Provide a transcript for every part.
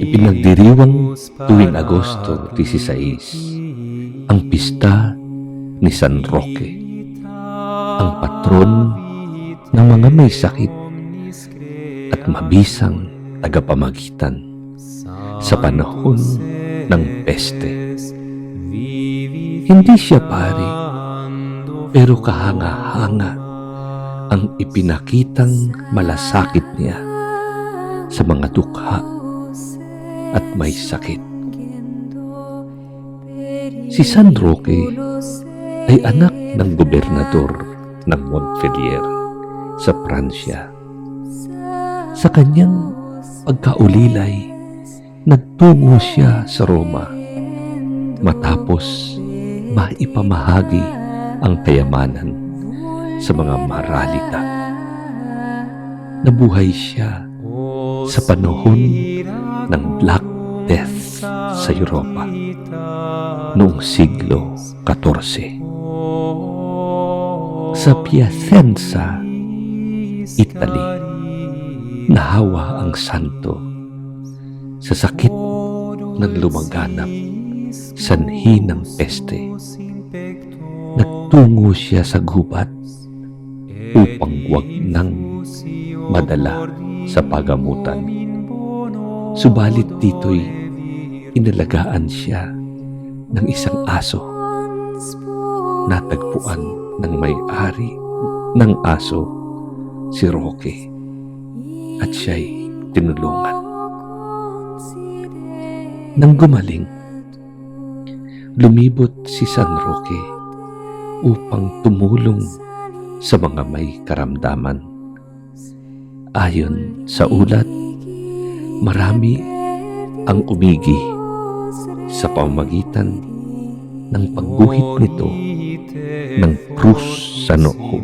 Ipinagdiriwang tuwing Agosto 16 ang pista ni San Roque, ang patron ng mga may sakit at mabisang tagapamagitan sa panahon ng peste. Hindi siya pari, pero kahanga-hanga ang ipinakitang malasakit niya sa mga dukha at may sakit. Si San Roque ay anak ng gobernador ng Montpellier sa Pransya. Sa kanyang pagkaulilay, nagtungo siya sa Roma matapos maipamahagi ang kayamanan sa mga maralita. Nabuhay siya sa panahon ng Black Death sa Europa noong siglo XIV. Sa Piacenza, Italy, nahawa ang santo sa sakit ng lumaganap sanhi ng peste. Nagtungo siya sa gubat upang wag nang madala sa pagamutan. Subalit dito'y inalagaan siya ng isang aso. Natagpuan ng may-ari ng aso si Roque at siya'y tinulungan. Nang gumaling, lumibot si San Roque upang tumulong sa mga may karamdaman. Ayon sa ulat, marami ang umigi sa pamamagitan ng pagguhit nito ng krus sa noo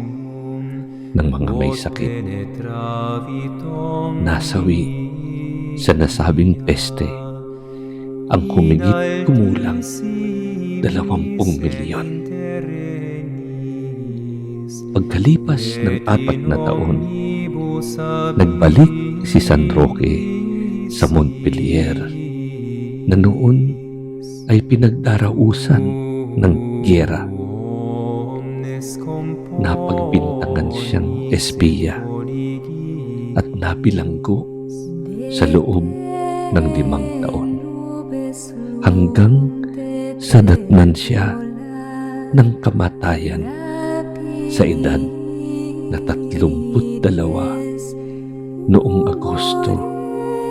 ng mga may sakit. Nasawi sa nasabing peste ang humigit kumulang dalawampung milyon. Pagkalipas ng apat na taon, nagbalik si San Roque sa Montpellier na noon ay pinagdarausan ng gyera. Napagbintangan siyang espiya at nabilanggo sa loob ng limang taon hanggang sa datnan siya ng kamatayan sa edad na tatlumput dalawa noong Agosto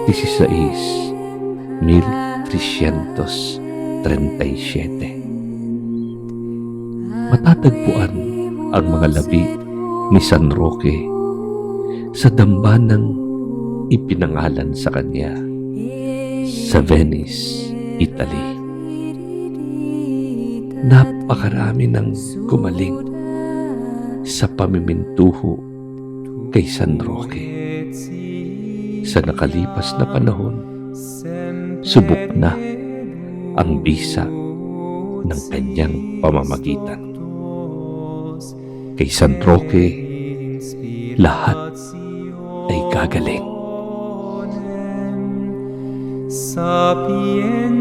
16, 1337. Matatagpuan ang mga labi ni San Roque sa dambanang ipinangalan sa kanya sa Venice, Italy. Napakarami ng gumaling sa pamimintuho kay San Roque. Sa nakalipas na panahon, subok na ang bisa ng kanyang pamamagitan. Kay San Roque, lahat ay gagaling. sapientiae